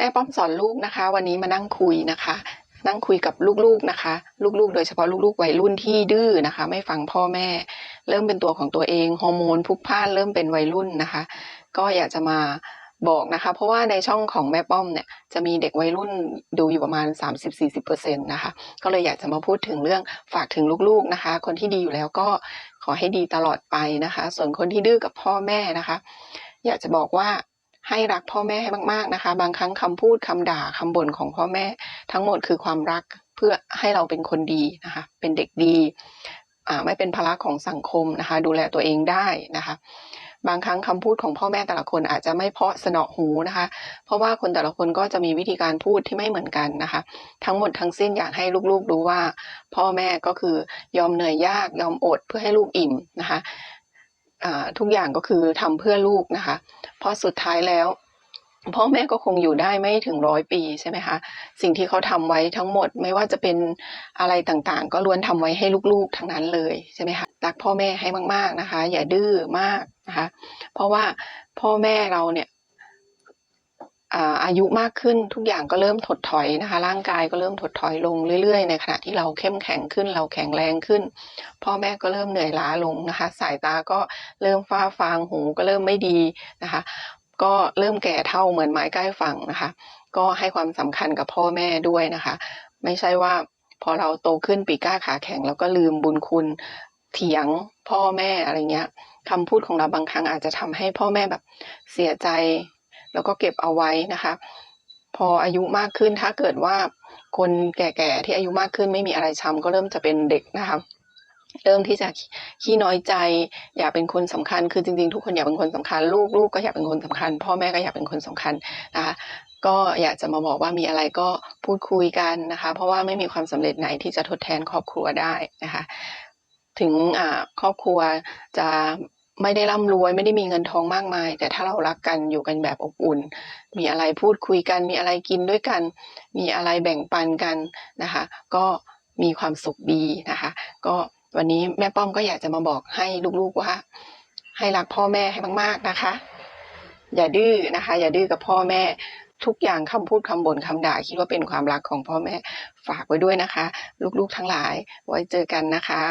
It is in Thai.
แม่ป้อมสอนลูกนะคะ วันนี้มานั่งคุยนะคะ นั่งคุยกับลูกๆนะคะ ลูกๆ โดยเฉพาะลูกๆวัยรุ่นที่ดื้อนะคะ ไม่ฟังพ่อแม่ เริ่มเป็นตัวของตัวเองฮอร์โมนพุกพ่านเริ่มเป็นวัยรุ่นนะคะ ก็อยากจะมาบอกนะคะ เพราะว่าในช่องของแม่ป้อมเนี่ยจะมีเด็กวัยรุ่นดูอยู่ประมาณ 30-40%นะคะ ก็เลยอยากจะมาพูดถึงเรื่องฝากถึงลูกๆนะคะ คนที่ดีอยู่แล้วก็ขอให้ดีตลอดไปนะคะ ส่วนคนที่ดื้อกับพ่อแม่นะคะ อยากจะบอกว่า ให้รักพ่อแม่ให้มาก ๆนะคะ บางครั้งคำพูดคำด่าคำบ่นของพ่อแม่ ทั้งหมดคือความรักเพื่อให้เราเป็นคนดีนะคะ เป็นเด็กดีไม่เป็นภาระของสังคมนะคะ ดูแลตัวเองได้นะคะ บางครั้งคำพูดของพ่อแม่แต่ละคนอาจจะไม่เพาะสนอหูนะคะ เพราะว่าคนแต่ละคนก็จะมีวิธีการพูดที่ไม่เหมือนกันนะคะ ทั้งหมดทั้งสิ้นอยากให้ลูกๆรู้ว่า พ่อแม่ก็คือยอมเหนื่อยยากยอมอดเพื่อให้ลูกอิ่มนะคะทุกอย่างก็คือทำเพื่อลูกนะคะ เพราะสุดท้ายแล้วพ่อแม่ก็คงอยู่ได้ไม่ถึงร้อยปีใช่ไหมคะสิ่งที่เขาทำไว้ทั้งหมดไม่ว่าจะเป็นอะไรต่างๆ ก็ล้วนทำไว้ให้ลูกๆทั้งนั้นเลยใช่ไหมคะรักพ่อแม่ให้มากๆนะคะ อย่าดื้อมากนะคะเพราะว่าพ่อแม่เราเนี่ยอาอายุมากขึ้นทุกอย่างก็เริ่มถดถอยนะคะ ร่างกายก็เริ่มถดถอยลงเรื่อย ๆ ในขณะที่เราเข้มแข็งขึ้นเราแข็งแรงขึ้น พ่อแม่ก็เริ่มเหนื่อยล้าลงนะคะ สายตาก็ เริ่มฟ้าฟางหูก็เริ่มไม่ดีนะคะ ก็เริ่มแก่เท่าเหมือนไม้ใกล้ฝั่งนะคะ ก็ให้ความสำคัญกับพ่อแม่ด้วยนะคะ ไม่ใช่ว่าพอเราโตขึ้นปีก้าขาแข็งแล้วก็ลืมบุญคุณเถียงพ่อแม่อะไรเงี้ยคำพูดของเราบางครั้งอาจจะทำให้พ่อแม่แบบเสียใจ แล้วก็เก็บเอาไว้นะคะ พออายุมากขึ้นถ้าเกิดว่าคนแก่ๆที่อายุมากขึ้นไม่มีอะไรช้ำก็เริ่มจะเป็นเด็กนะคะ เริ่มที่จะขี้น้อยใจ อยากเป็นคนสำคัญ คือจริงๆ ทุกคนอยากเป็นคนสำคัญ ลูกลูกก็อยากเป็นคนสำคัญ พ่อแม่ก็อยากเป็นคนสำคัญนะคะก็อยากจะมาบอกว่ามีอะไรก็พูดคุยกันนะคะ เพราะว่าไม่มีความสำเร็จไหนที่จะทดแทนครอบครัวได้นะคะ ถึงอ่าครอบครัวจะไม่ได้ร่ำรวยไม่ได้มีเงินทองมากมาย แต่ถ้าเรารักกันอยู่กันแบบอบอุ่น มีอะไรพูดคุยกัน มีอะไรกินด้วยกัน มีอะไรแบ่งปันกันนะคะ ก็มีความสุขดีนะคะ ก็ วันนี้แม่ป้อมก็อยากจะมาบอกให้ลูกๆว่า ให้รักพ่อแม่ให้มาก ๆนะคะ อย่าดื้อนะคะ อย่าดื้อกับพ่อแม่ทุกอย่างคำพูดคำบ่นคำด่าคิดว่าเป็นความรักของพ่อแม่ฝากไว้ด้วยนะคะ ลูกๆทั้งหลาย ไว้เจอกันนะคะ